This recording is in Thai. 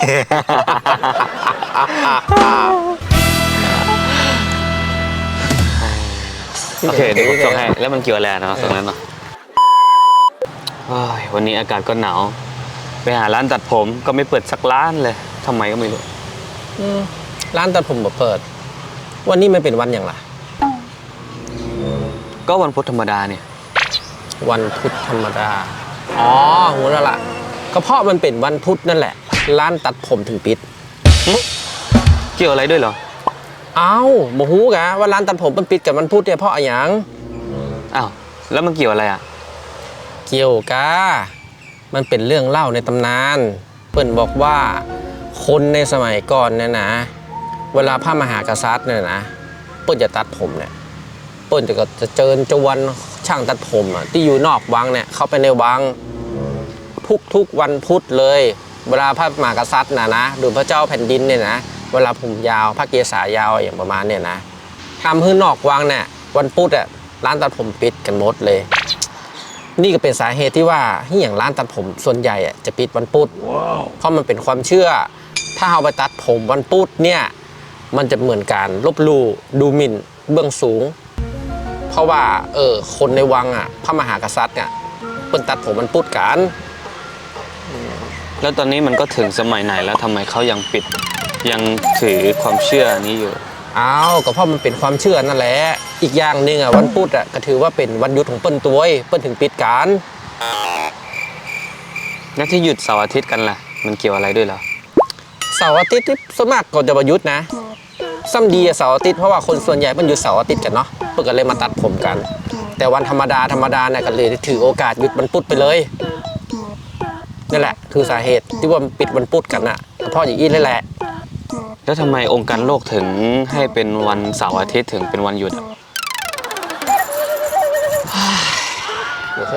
โอเคเดี๋ยวผมส่งให้ แล้วมันเกี่ยวอะไรเนาะตรงนั้นเนาะโอ้ยวันนี้อากาศก็หนาว ไปหาร้านตัดผมก็ไม่เปิดสักร้านเลยทำไมก็ไม่รู้อืมร้านตัดผมบ่เปิด วันนี้มันเป็นวันอย่างไรก็วันพุธธรรมดาเนี่ย วันพุธธรรมดา อ๋อหูแล้วล่ะก็เพราะมันเป็นวันพุธนั่นแหละ ร้านตัดผมถึงปิด เกี่ยวอะไรด้วยเหรอ เอ้าบ่ฮู้กะว่าร้านตัดผมมันปิดกับวันพุธเนี่ยเพราะอะไรหยังอ้าว แล้วมันเกี่ยวอะไรอะ เกี่ยวกะมันเป็นเรื่องเล่าในตำนาน เปิ้นบอกว่าคนในสมัยก่อนเนี่ยนะ เวลาพระมหากษัตริย์เนี่ยนะเปิ้นจะตัดผมเนี่ยเปิ้นจะก็จะเจิญจวนช่างตัดผมอะที่อยู่นอกวังเนี่ยเข้าไปในวัง ทุกทุกวันพุธเลย เวลาพระมหากษัตริย์นะนะหรือพระเจ้าแผ่นดินเนี่ยนะเวลาผมยาวพระเกศายาวอย่างประมาณเนี่ยนะทำให้นอกวังเนี่ยวันพุธอะร้านตัดผมปิดกันหมดเลย นี่ก็เป็นสาเหตุที่ว่าที่อย่างร้านตัดผมส่วนใหญ่อะจะปิดวันพุธเพราะมันเป็นความเชื่อ ถ้าเอาไปตัดผมวันพุธเนี่ยมันจะเหมือนการลบหลู่ดูหมิ่นเบื้องสูง เพราะว่าเออคนในวังอะพระมหากษัตริย์เนี่ยเปิ้นตัดผมวันพุธกัน แล้วตอนนี้มันก็ถึงสมัยไหนแล้วทำไมเขายังปิด ยังถือความเชื่อนี้อยู่ อ้าวก็เพราะมันเป็นความเชื่อนั่นแหละ อีกอย่างหนึ่งอะวันพุธอะก็ถือว่าเป็นวันหยุดของเปิ้นตัวยเปิ้นถึงปิดกันแล้วที่หยุดเสาร์อาทิตย์กันล่ะ มันเกี่ยวอะไรด้วยเหรอเสาร์อาทิตย์ที่สวนมัครก็จะประยุทธ์นะซ้ำดีอะเสาร์อาทิตย์เพราะว่าคนส่วนใหญ่มันหยุดเสาร์อาทิตย์กันเนาะเพื่อก็เลยมาตัดผมกัน แต่วันธรรมดาธรรมดาเนี่ยก็เลยถือโอกาสหยุดวันพุธไปเลยนั่นแหละ คือสาเหตุที่ว่ามันปิดวันพุธกันน่ะก็เพราะอย่างนี้เลยแหละ แล้วทำไมองค์การโลกถึงให้เป็นวันเสาร์อาทิตย์ถึงเป็นวันหยุดอะโอเค